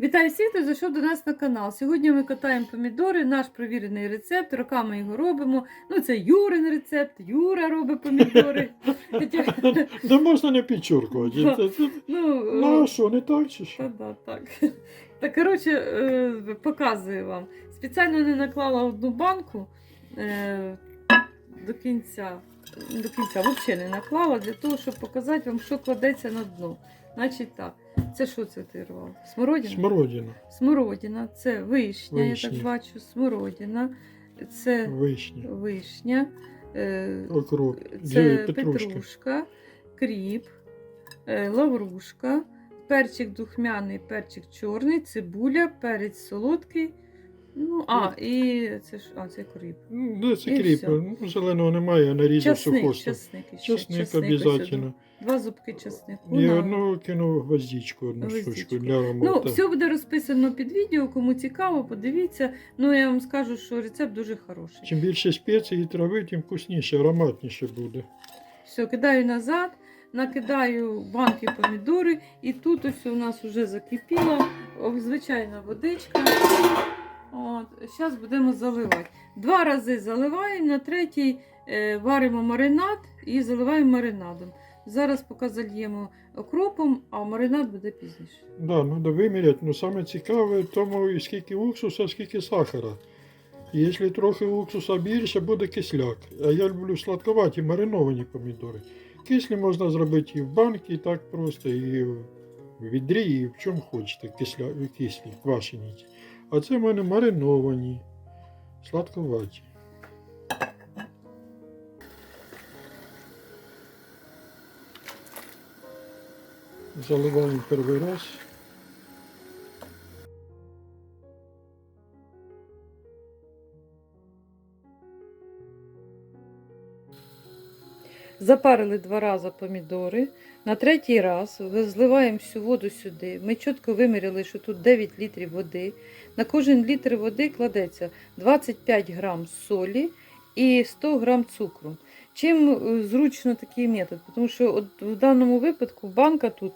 Вітаю всіх, хто зайшов до нас на канал. Сьогодні ми катаємо помідори, наш провірений рецепт. Роками його робимо. Ну, це Юрин рецепт. Юра робить помідори. Не можна не підчуркувати. Ну, е, а що, не так чи та що? так. Так, коротше, е, показую вам. Спеціально не наклала одну банку е, до кінця. До кінця взагалі не наклала для того, щоб показати вам, що кладеться на дно. Значить так. Це що це ти рвав? Смородина? Смородина, Смородина, це вишня, я так бачу, смородина, це вишня, вишня, е, це петрушки. петрушка, кріп, е, лаврушка, перчик духмяний, перчик чорний, цибуля, перець солодкий. Ну, а, і це ж, а, це кріп. Ну, де це І. Ну, зеленого немає, я нарізав Часник, сухосту. часник іще. Часник сюди. обов'язково. Два зубки часнику. І на- одну кину гвоздичку, одну Гвоздичку. штучку для Ну, аромату. все буде розписано під відео, кому цікаво, подивіться. Ну, я вам скажу, що рецепт дуже хороший. Чим більше спецій і трави, тим вкусніше, ароматніше буде. Все, кидаю назад, накидаю банки помідори, і тут ось у нас вже закипіла о, звичайна водичка. От, зараз будемо заливати. Два рази заливаємо, на третій е, варимо маринад і заливаємо маринадом. Зараз поки зальємо окропом, а маринад буде пізніше. Да, треба виміряти, ну саме цікаве в тому, скільки уксуса, скільки сахара. Якщо трохи уксуса більше, буде кисляк. А я люблю сладковаті мариновані помідори. Кислі можна зробити і в банки, і так просто, і в відрі, і в чому хочете, кисля, кислі, квашені. А це в мене мариновані, сладковаті. Заливаємо перший раз. Запарили два рази помідори. На третій раз зливаємо всю воду сюди. Ми чітко виміряли, що тут 9 літрів води. На кожен літр води кладеться 25 грам солі і 100 грам цукру. Чим е, зручно такий метод? Тому що от в даному випадку банка тут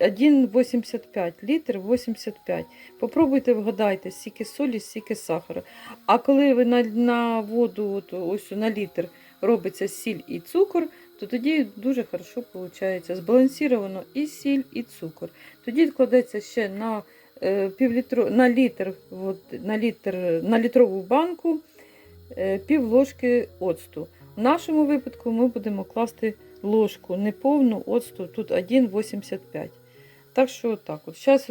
1,85 літр 85. Попробуйте вгадайте, скільки солі, скільки сахара. А коли ви на, на воду, от, ось на літр робиться сіль і цукор, то тоді дуже хорошо виходить. Збалансіровано і сіль, і цукор. Тоді кладеться ще на, е, півлітро, на, літр, от, на, літр, на літрову банку е, пів ложки оцту. В нашому випадку ми будемо класти ложку неповну оцту, тут 1,85. Так що так. От. Зараз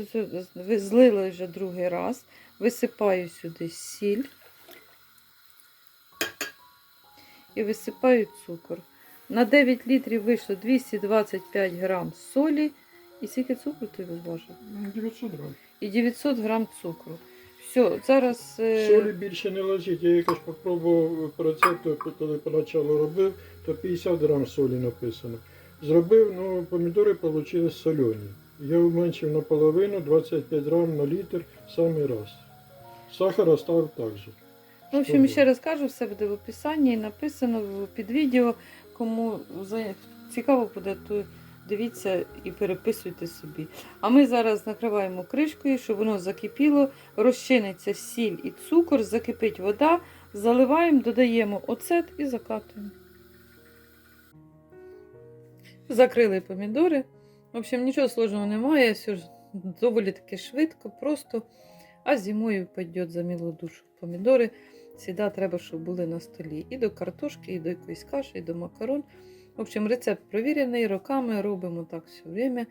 ви злили вже другий раз, висипаю сюди сіль і висипаю цукор. На 9 літрів вийшло 225 грам солі. І скільки цукру ти виважив? 900 грам. І 900 грам цукру. Все, зараз. е, Солі більше не ложіть. Я якось попробував по рецепту, коли поначалу робив, то 50 грам солі написано. Зробив, ну помідори вийшли солені. Я уменшив наполовину, 25 грам на літр самий раз. Сахар оставив так же. В общем, ще раз кажу, все буде в описанні і написано під відео. Кому цікаво буде, то дивіться і переписуйте собі. А ми зараз накриваємо кришкою, щоб воно закипіло, розчиниться сіль і цукор, закипить вода, заливаємо, додаємо оцет і закатуємо. Закрили помідори. В общем, нічого сложного немає, все ж доволі таки швидко, просто. А зимою пойдет за милу душу помідори. Всегда треба, щоб були на столі. І до картошки, і до якоїсь каші, і до макарон. В общем, рецепт провірений, роками робимо так все время.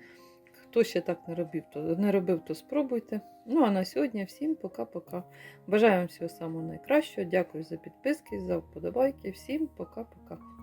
Хто ще так не робив, то не робив, то спробуйте. Ну а на сьогодні всім пока-пока. Бажаю вам всього самого найкращого. Дякую за підписки, за вподобайки. Всім пока-пока.